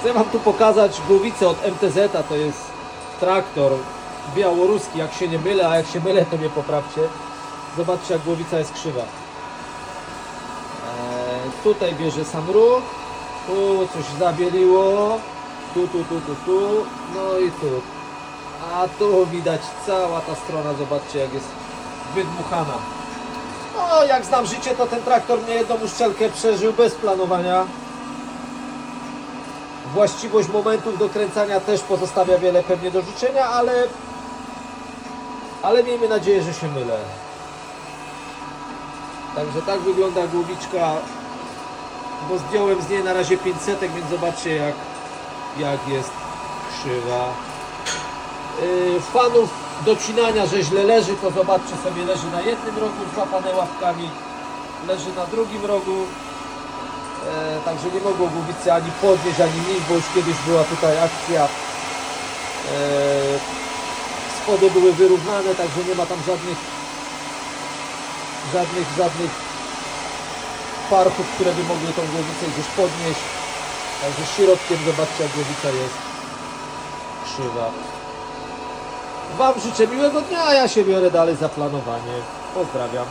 Chcę Wam tu pokazać głowicę od MTZ, to jest traktor białoruski, jak się nie mylę, a jak się mylę, to mnie poprawcie. Zobaczcie, jak głowica jest krzywa. Eee, tutaj bierze sam ruch, tu coś zabieliło, tu, tu, tu, tu, tu, no i tu. A tu widać cała ta strona, zobaczcie, jak jest wydmuchana. No, jak znam życie, to ten traktor mnie jedną uszczelkę przeżył bez planowania. Właściwość momentów dokręcania też pozostawia wiele pewnie do życzenia, ale ale miejmy nadzieję, że się mylę. Także tak wygląda głowiczka, bo zdjąłem z niej na razie 500, więc zobaczcie jak, jak jest krzywa. Yy, fanów docinania, że źle leży, to zobaczcie sobie, leży na jednym rogu złapane łapkami, leży na drugim rogu. E, także nie mogło głowicy ani podnieść, ani nic, bo już kiedyś była tutaj akcja. E, spody były wyrównane, także nie ma tam żadnych żadnych, żadnych parchów, które by mogły tą głowicę gdzieś podnieść. Także środkiem zobaczcie jak głowica jest krzywa. Wam życzę miłego dnia, a ja się biorę dalej za planowanie. Pozdrawiam.